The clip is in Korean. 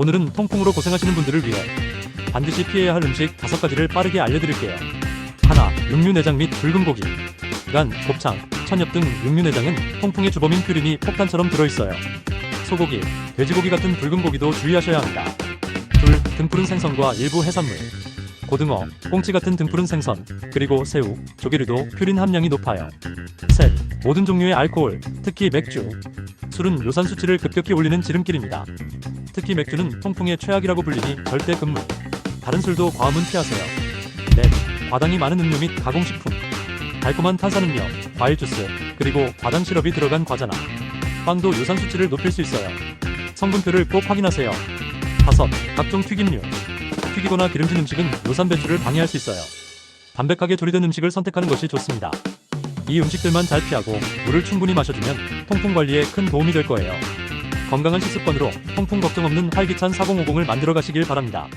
오늘은 통풍으로 고생하시는 분들을 위해 반드시 피해야 할 음식 5가지를 빠르게 알려드릴게요. 하나, 육류내장 및 붉은 고기. 간, 곱창, 천엽 등 육류내장은 통풍의 주범인 퓨린이 폭탄처럼 들어있어요. 소고기, 돼지고기 같은 붉은 고기도 주의하셔야 합니다. 둘, 등푸른 생선과 일부 해산물. 고등어, 꽁치 같은 등푸른 생선, 그리고 새우, 조개류도 퓨린 함량이 높아요. 셋, 모든 종류의 알코올, 특히 맥주. 술은 요산 수치를 급격히 올리는 지름길입니다. 특히 맥주는 통풍의 최악이라고 불리니 절대 금물. 다른 술도 과음은 피하세요. 넷, 과당이 많은 음료 및 가공식품. 달콤한 탄산음료, 과일 주스, 그리고 과당 시럽이 들어간 과자나 빵도 요산 수치를 높일 수 있어요. 성분표를 꼭 확인하세요. 다섯, 각종 튀김류. 튀기거나 기름진 음식은 요산 배출을 방해할 수 있어요. 담백하게 조리된 음식을 선택하는 것이 좋습니다. 이 음식들만 잘 피하고 물을 충분히 마셔주면 통풍 관리에 큰 도움이 될 거예요. 건강한 식습관으로 통풍 걱정 없는 활기찬 4050을 만들어 가시길 바랍니다.